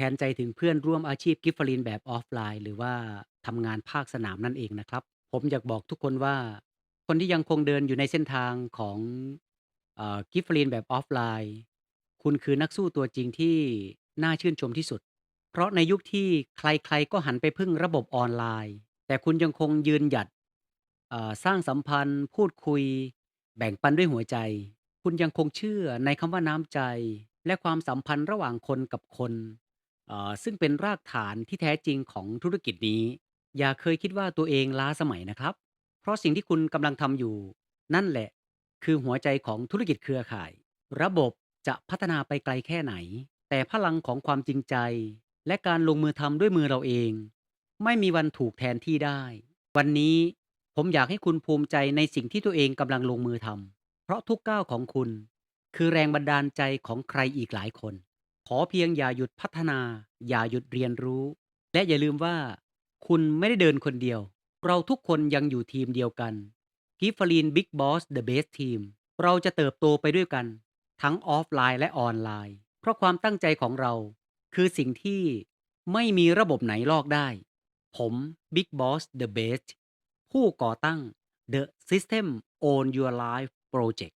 แทนใจถึงเพื่อนร่วมอาชีพกิฟฟ r รินแบบออฟไลน์ หรือว่าทำงานภาคสนามนั่นเองนะครับ ผมอยากบอกทุกคนว่า คนที่ยังคงเดินอยู่ในเส้นทางของกิฟฟ r รินแบบออฟไลน์ คุณคือนักสู้ตัวจริงที่น่าชื่นชมที่สุด เพราะในยุคที่ใครๆ ก็หันไปพึ่งระบบออนไลน์ แต่คุณยังคงยืนหยัดเอ่อสร้างสัมพันธ์ พูดคุย แบ่งปันด้วยหัวใจ คุณยังคงเชื่อในคำว่าน้ำใจ และความสัมพันธ์ระหว่างคนกับคน เอ่อ ซึ่งเป็นรากฐานที่แท้จริงของธุรกิจนี้ อย่าเคยคิดว่าตัวเองล้าสมัยนะครับ เพราะสิ่งที่คุณกำลังทำอยู่ นั่นแหละคือหัวใจของธุรกิจเครือข่าย ระบบจะพัฒนาไปไกลแค่ไหน แต่พลังของความจริงใจ และการลงมือทำด้วยมือเราเอง ไม่มีวันถูกแทนที่ได้ วันนี้ผมอยากให้คุณภูมิใจในสิ่งที่ตัวเองกำลังลงมือทำเพราะทุกก้าวของคุณ คือแรงบันดาลใจของใครอีกหลายคน ขอเพียงอย่าหยุดพัฒนา อย่าหยุดเรียนรู้ และอย่าลืมว่า คุณไม่ได้เดินคนเดียว เราทุกคนยังอยู่ทีมเดียวกันกิฟฟลีนบิ๊กบอสเดอะเบสทีมเราจะเติบโตไปด้วยกัน ทั้งออฟไลน์และออนไลน์ เพราะความตั้งใจของเรา คือสิ่งที่ไม่มีระบบไหนลอกได้ ผม Big Boss The Best ผู้ก่อตั้ง The System Own Your Life Project